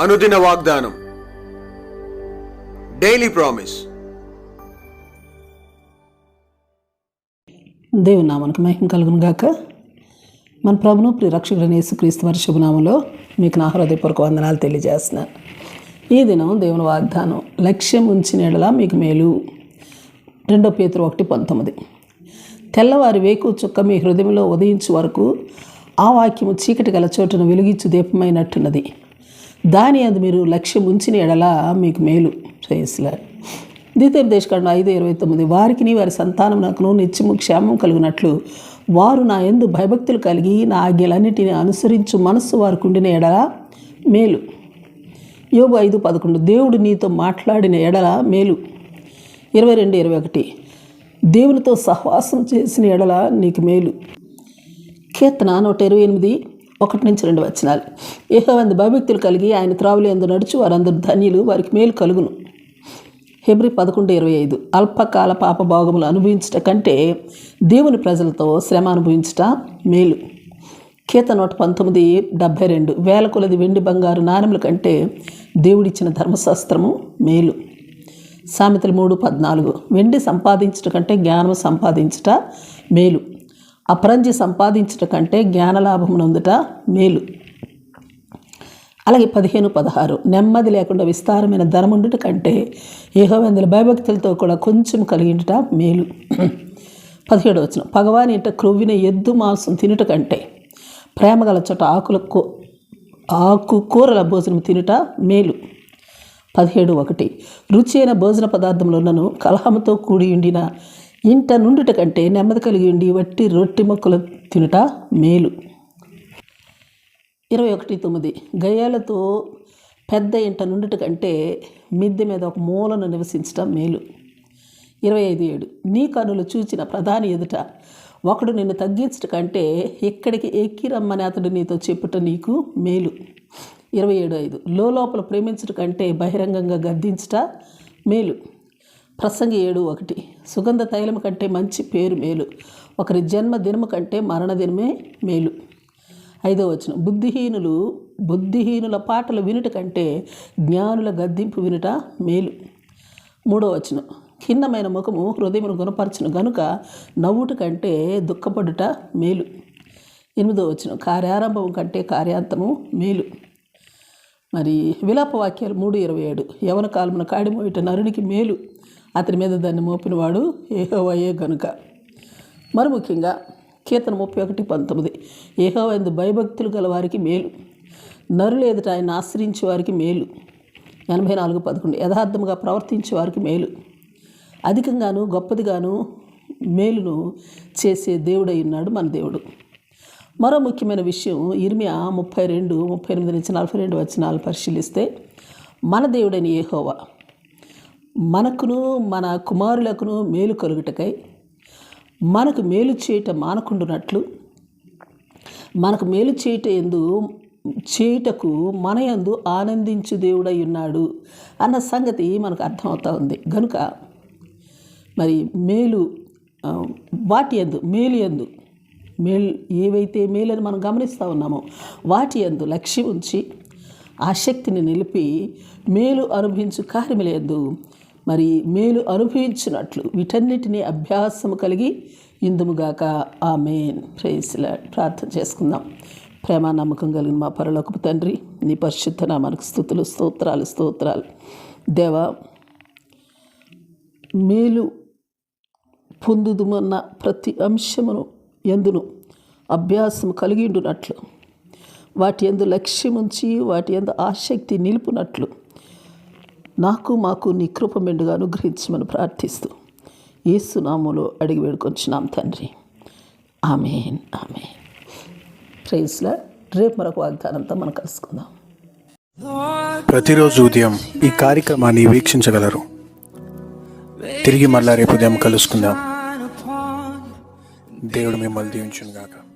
అనుదిన వాగ్దానం. Daily promise దేవుని నామనకు మహిమ కలుగును గాక. మన ప్రభును ప్రిరక్షకుడైన యేసుక్రీస్తు వారి శుభనామంలో మీకు నా హృదయపూర్వక వందనాలు తెలియజేస్తున్నాను ఈ దినం దేవుని వాగ్దానం లక్ష్యం ఉంచిన ఎడల మీకు మేలు. రెండో పేతురు ఒకటి పంతొమ్మిది. తెల్లవారి వేకు చుక్క మీ హృదయంలో ఉదయించు వరకు ఆ వాక్యము చీకటి గల చోటును వెలిగించు దీపమైనట్టున్నది. దాని అది మీరు లక్ష్యం ఉంచిన ఎడల మీకు మేలు శ్రేయస్లాడు ద్వితీయోపదేశకాండం ఐదు ఇరవై తొమ్మిది. వారికి వారి సంతానం నాకును నిత్యము క్షేమం కలుగునట్లు. వారు నా ఎందు భయభక్తులు కలిగి నా ఆజ్ఞలన్నిటిని అనుసరించు మనస్సు వారికి ఉండిన ఎడల మేలు. యోగు ఐదు పదకొండు. దేవుడు నీతో మాట్లాడిన ఎడల మేలు. ఇరవై రెండు ఇరవై ఒకటి. దేవునితో సహవాసం చేసిన ఎడల నీకు మేలు. కీర్తన నూట ఇరవై ఎనిమిది. ఒకటి నుంచి రెండు వచనాలు. ఏహోవంది భయభక్తులు కలిగి ఆయన త్రావులు ఎందు నడుచు వారందరూ ధన్యులు వారికి మేలు కలుగును. హెబ్రి పదకొండు ఇరవై ఐదు. అల్పకాల పాప భోగములు అనుభవించట కంటే దేవుని ప్రజలతో శ్రమ అనుభవించట మేలు. కీత నూట పంతొమ్మిది డెబ్భై రెండు. వేల కొలది వెండి బంగారు నాణెముల కంటే దేవుడిచ్చిన ధర్మశాస్త్రము మేలు. సామెతలు మూడు పద్నాలుగు. వెండి సంపాదించట కంటే జ్ఞానం సంపాదించట మేలు. అపరంజి సంపాదించట కంటే జ్ఞానలాభం నొందుట మేలు. అలాగే పదిహేను పదహారు. నెమ్మది లేకుండా విస్తారమైన ధనముండుట కంటే ఏహోవందుల భయభక్తులతో కూడా కొంచెం కలిగిండుట మేలు. పదిహేడు వచ్చిన పగవాని ఇంట క్రొవ్విన ఎద్దు మాంసం తినుట కంటే ప్రేమ గల చోట ఆకుల ఆకు కూరల భోజనం తినుట మేలు. పదిహేడు ఒకటి. రుచి అయిన భోజన పదార్థములను కలహముతో కూడి ఉండిన ఇంట నుండుట కంటే నెమ్మది కలిగి ఉండి వట్టి రొట్టె మొక్కలు తినుట మేలు. ఇరవై ఒకటి తొమ్మిది. గయ్యాలతో పెద్ద ఇంట నుండుట కంటే మిద్దె మీద ఒక మూలను నివసించటం మేలు. ఇరవై ఐదు ఏడు. నీ కనులు చూచిన ప్రధాని ఎదుట ఒకడు నిన్ను తగ్గించట కంటే ఇక్కడికి ఎక్కి రమ్మని అతడు నీతో చెప్పుట నీకు మేలు. ఇరవై ఏడు ఐదు. లోపల ప్రేమించట కంటే బహిరంగంగా గద్దించట మేలు. ప్రసంగి ఏడు ఒకటి. సుగంధ తైలం కంటే మంచి పేరు మేలు. ఒకరి జన్మ దినము కంటే మరణ దినమే మేలు. ఐదో వచనం. బుద్ధిహీనులు బుద్ధిహీనుల పాటలు వినుట కంటే జ్ఞానుల గద్దింపు వినుట మేలు. మూడో వచనం. ఖిన్నమైన ముఖము హృదయమును గుణపరచును గనుక నవ్వుట కంటే దుఃఖపడుట మేలు. ఎనిమిదో వచనం. కార్యారంభం కంటే కార్యాంతము మేలు. మరి విలాప వాక్యాలు మూడు ఇరవై ఏడు. యవన కాలమున కాడిమోయిట నరునికి మేలు. అతని మీద దాన్ని మోపినవాడు ఏహోవయే గనుక. మరి ముఖ్యంగా కీర్తన ముప్పై ఒకటి పంతొమ్మిది. ఏహోవందు భయభక్తులు గల వారికి మేలు. నరులు ఎదుట ఆయన ఆశ్రయించే వారికి మేలు. ఎనభై నాలుగు పదకొండు. యథార్థముగా ప్రవర్తించే వారికి మేలు. అధికంగాను గొప్పదిగాను మేలును చేసే దేవుడై ఉన్నాడు మన దేవుడు. మరో ముఖ్యమైన విషయం ఇర్మియా ముప్పై రెండు ముప్పై ఎనిమిది నుంచి నలభై రెండు వచ్చినాలు పరిశీలిస్తే మన దేవుడైన ఏహోవా మనకును మన కుమారులకును మేలు కలుగుటకై మనకు మేలు చేయట మానకుండునట్లు మనకు మేలు చేయట ఎందు చేయుటకు మన యందు ఆనందించు దేవుడై ఉన్నాడు అన్న సంగతి మనకు అర్థమవుతా ఉంది. కనుక మరి మేలు వాటి ఎందు మేలు ఎందు మేలు ఏవైతే మేలని మనం గమనిస్తూ ఉన్నామో వాటి ఎందు లక్ష్యం ఉంచి ఆ శక్తిని నిలిపి మేలు అనుభవించు కార్యములందు మరి మేలు అనుభవించినట్లు వీటన్నిటినీ అభ్యాసము కలిగి ఇందుముగాక. ఆ మెయిన్ ప్రేయస్లా ప్రార్థన చేసుకుందాం. ప్రేమ నమ్మకం కలిగిన మా పరలోకపు తండ్రి నీ పరిశుద్ధ నామానికి స్థుతులు స్తోత్రాలు స్తోత్రాలు. దేవ మేలు పొందుదుమన్న ప్రతి అంశమును ఎందును అభ్యాసం కలిగి ఉండునట్లు వాటి ఎందు లక్ష్యముంచి వాటి ఎందు ఆసక్తి నిలుపునట్లు నాకు మాకు నీ కృప మెండుగా అనుగ్రహించమని ప్రార్థిస్తూ ఏసునామములో అడిగి వేడుకొచ్చినాం తండ్రి. ఆమెన్ ఆమె ప్రైజ్లా రేపు మరొక వాగ్దానంతో మనం కలుసుకుందాం. ప్రతిరోజు ఉదయం ఈ కార్యక్రమాన్ని వీక్షించగలరు. తిరిగి మళ్ళా రేపు ఉదయం కలుసుకుందాం. దేవుడు మిమ్మల్ని దీవించును గాక